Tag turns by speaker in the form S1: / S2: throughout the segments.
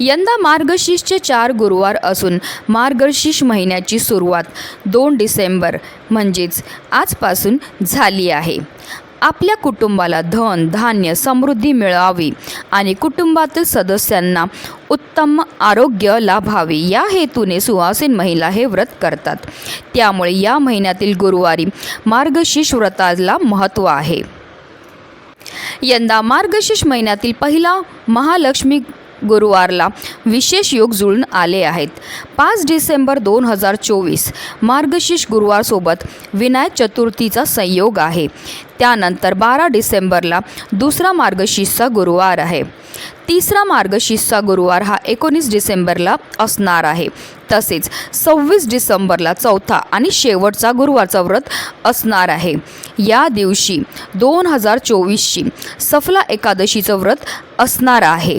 S1: यंदा मार्गशीर्षचे चार गुरुवार असून मार्गशीर्ष महिन्याची सुरुवात दोन डिसेंबर म्हणजेच आजपासून झाली आहे. आपल्या कुटुंबाला धन धान्य समृद्धी मिळावी आणि कुटुंबातील सदस्यांना उत्तम आरोग्य लाभावे या हेतूने सुहासीन महिला हे व्रत करतात. त्यामुळे या महिन्यातील गुरुवारी मार्गशीर्ष व्रताला महत्त्व आहे. यंदा मार्गशीर्ष महिन्यातील पहिला महालक्ष्मी गुरुवारला विशेष योग जुळून आले आहेत. पाच डिसेंबर दोन हजार चोवीस मार्गशीर्ष गुरुवारसोबत विनायक चतुर्थीचा संयोग आहे. त्यानंतर बारा डिसेंबरला दुसरा मार्गशीर्षचा गुरुवार आहे. तिसरा मार्गशीर्षचा गुरुवार हा एकोणीस डिसेंबरला असणार आहे. तसेच सव्वीस डिसेंबरला चौथा आणि शेवटचा गुरुवारचा व्रत असणार आहे. या दिवशी दोन हजार चोवीसची सफला एकादशीचं व्रत असणार आहे.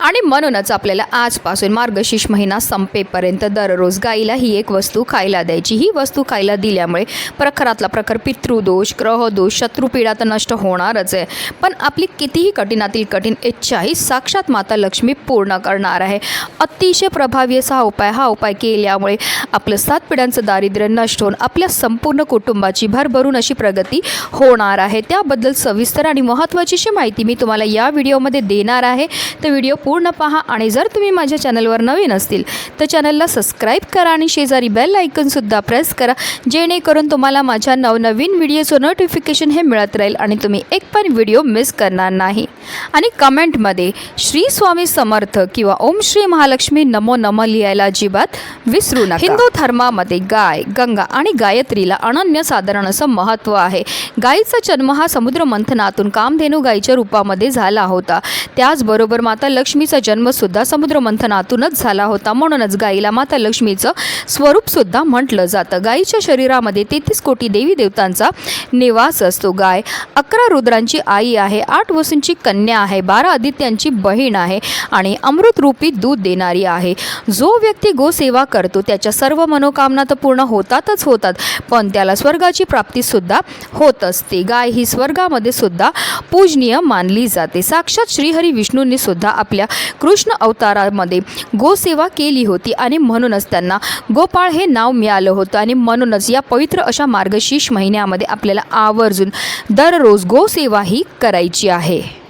S1: आणि म्हणूनच आपल्याला आजपासून मार्गशीर्ष महिना संपेपर्यंत दररोज गाईला ही एक वस्तू खायला द्यायची. ही वस्तू खायला दिल्यामुळे प्रखरातला प्रखर पितृदोष ग्रहदोष शत्रुपीडा तर नष्ट होणारच आहे. पण आपली कितीही कठीणातील कठीण इच्छा ही साक्षात माता लक्ष्मी पूर्ण करणार आहे. अतिशय प्रभावी असा हा उपाय हा उपाय केल्यामुळे आपलं सात पिढ्यांचं दारिद्र्य नष्ट होऊन आपल्या संपूर्ण कुटुंबाची भरभरून अशी प्रगती होणार आहे. त्याबद्दल सविस्तर आणि महत्त्वाची अशी माहिती मी तुम्हाला या व्हिडिओमध्ये देणार आहे. तर व्हिडिओ पूर्ण पहा आणि जर तुम्ही माझ्या चॅनलवर नवीन असतील तर चॅनलला सबस्क्राईब करा आणि शेजारी बेल आयकनसुद्धा प्रेस करा जेणेकरून तुम्हाला माझ्या नवनवीन व्हिडिओचं नोटिफिकेशन हे मिळत राहील आणि तुम्ही एक पण व्हिडिओ मिस करणार नाही. आणि कमेंटमध्ये श्री स्वामी समर्थ किंवा ओम श्री महालक्ष्मी नमो नम लिहायला अजिबात विसरू नका. हिंदू धर्मामध्ये गाय गंगा आणि गायत्रीला अनन्यसाधारण असं महत्त्व आहे. गायीचा जन्म हा समुद्र मंथनातून कामधेनू गायीच्या रूपामध्ये झाला होता. त्याचबरोबर माता लक्ष्मीचा जन्मसुद्धा समुद्र मंथनातूनच झाला होता. म्हणूनच गायीला माता लक्ष्मीचं स्वरूपसुद्धा म्हटलं जातं. गायीच्या शरीरामध्ये तेहतीस कोटी देवी देवतांचा निवास असतो. गाय अकरा रुद्रांची आई आहे आठ वसूंची कन्या आहे बारा आदित्यांची बहीण आहे आणि अमृतरूपी दूध देणारी आहे. जो व्यक्ती गोसेवा करतो त्याच्या सर्व मनोकामना तर पूर्ण होतातच होतात पण त्याला स्वर्गाची प्राप्तीसुद्धा होत असते. गाय ही स्वर्गामध्ये सुद्धा पूजनीय मानली जाते. साक्षात श्रीहरी विष्णूंनी सुद्धा आपल्या कृष्ण अवतारामध्ये गोसेवा केली होती आणि म्हणूनच त्यांना गोपाळ हे नाव मिळालं होतं. आणि म्हणूनच या पवित्र अशा मार्गशीर्ष महिन्यामध्ये आपल्याला आवर्जून दररोज गोसेवा ही करायची आहे.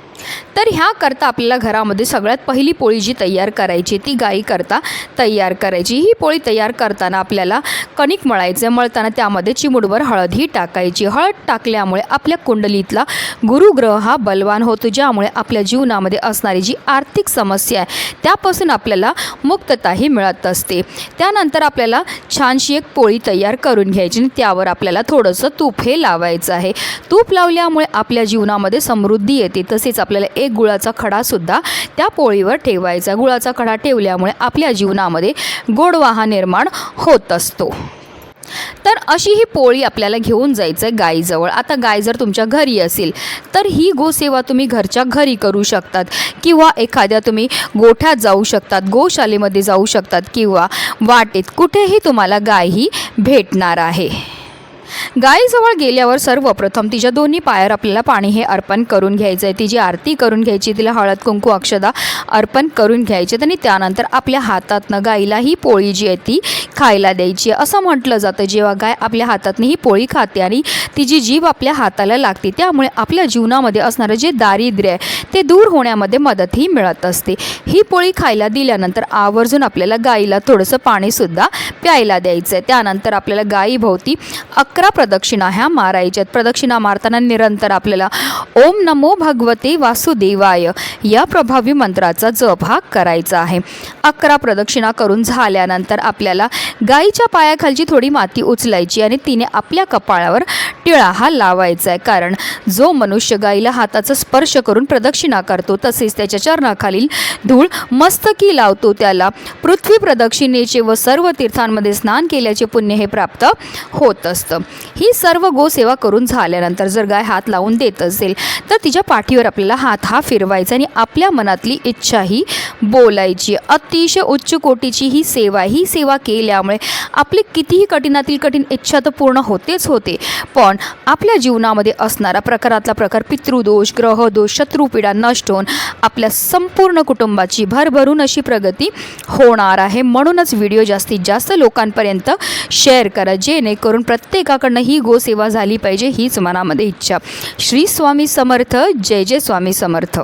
S1: तर ह्याकरता आपल्याला घरामध्ये सगळ्यात पहिली पोळी जी तयार करायची ती गाईकरता तयार करायची. ही पोळी तयार करताना आपल्याला कणिक मळायचं मळताना त्यामध्ये चिमुडवर हळदही टाकायची. हळद टाकल्यामुळे आपल्या कुंडलीतला गुरुग्रह हा बलवान होतो ज्यामुळे आपल्या जीवनामध्ये असणारी जी आर्थिक समस्या आहे त्यापासून आपल्याला मुक्तताही मिळत असते. त्यानंतर आपल्याला छानशी एक पोळी तयार करून घ्यायची आणि त्यावर आपल्याला थोडंसं तूप हे लावायचं आहे. तूप लावल्यामुळे आपल्या जीवनामध्ये समृद्धी येते. तसेच आपल्याला एक गुळाचा खडासुद्धा त्या पोळीवर ठेवायचा. गुळाचा खडा ठेवल्यामुळे आपल्या जीवनामध्ये गोडवा हा निर्माण होत असतो. तर अशी ही पोळी आपल्याला घेऊन जायचं आहे गायीजवळ आता गाय जर तुमच्या घरी असेल तर ही गोसेवा तुम्ही घरच्या घरी करू शकतात किंवा एखाद्या तुम्ही गोठ्यात जाऊ शकतात गोशालेमध्ये जाऊ शकतात किंवा वाटेत कुठेही तुम्हाला गाय ही भेटणार आहे. गायीजवळ गेल्यावर सर्वप्रथम तिच्या दोन्ही पायावर आपल्याला पाणी हे अर्पण करून घ्यायचं आहे तिची आरती करून घ्यायची तिला हळद कुंकू अक्षदा अर्पण करून घ्यायचे आणि त्यानंतर आपल्या हातातनं गाईला ही पोळी जी आहे ती खायला द्यायची आहे. असं म्हटलं जातं. जेव्हा गाय आपल्या हातातनं ही पोळी खाते आणि तिची जीभ आपल्या हाताला लागते त्यामुळे आपल्या जीवनामध्ये असणारं जे दारिद्र्य आहे ते दूर होण्यामध्ये मदतही मिळत असते. ही पोळी खायला दिल्यानंतर आवर्जून आपल्याला गाईला थोडंसं पाणीसुद्धा प्यायला द्यायचं आहे त्यानंतर आपल्याला गायीभोवती अकरा प्रदक्षिणा ह्या मारायच्यात प्रदक्षिणा मारताना निरंतर आपल्याला ओम नमो भगवते वासुदेवाय या प्रभावी मंत्राचा जप हा करायचा आहे. अकरा प्रदक्षिणा करून झाल्यानंतर आपल्याला गाईच्या पायाखालची थोडी माती उचलायची आणि तिने आपल्या कपाळावर टिळा हा लावायचा आहे. कारण जो मनुष्य गाईला हाताचा स्पर्श करून प्रदक्षिणा करतो तसेच त्याच्या चरणाखालील धूळ मस्तकी लावतो. त्याला पृथ्वी प्रदक्षिणेचे व सर्व तीर्थांमध्ये स्नान केल्याचे पुण्य हे प्राप्त होत असतं. ही सर्व गोसेवा करून झाल्यानंतर जर गाय हात लावून देत असेल तर तिच्या पाठीवर आपल्याला हात हा फिरवायचा आणि आपल्या मनातली इच्छा ही बोलायची. अतिशय उच्च कोटीची ही सेवा ही सेवा केल्यामुळे आपली कितीही कठीणातील कठीण इच्छा तर पूर्ण होतेच होते. पण आपल्या जीवनामध्ये असणारा प्रकारातला प्रकार पितृदोष ग्रहदोष शत्रुपीडा नष्ट होऊन आपल्या संपूर्ण कुटुंबाची भरभरून अशी प्रगती होणार आहे. म्हणूनच व्हिडिओ जास्तीत जास्त लोकांपर्यंत शेअर करा. जेणेकरून प्रत्येका प्रत्येकाकडनं ही गोसेवा झाली पाहिजे हीच मनामध्ये इच्छा. श्री स्वामी समर्थ जय जय स्वामी समर्थ.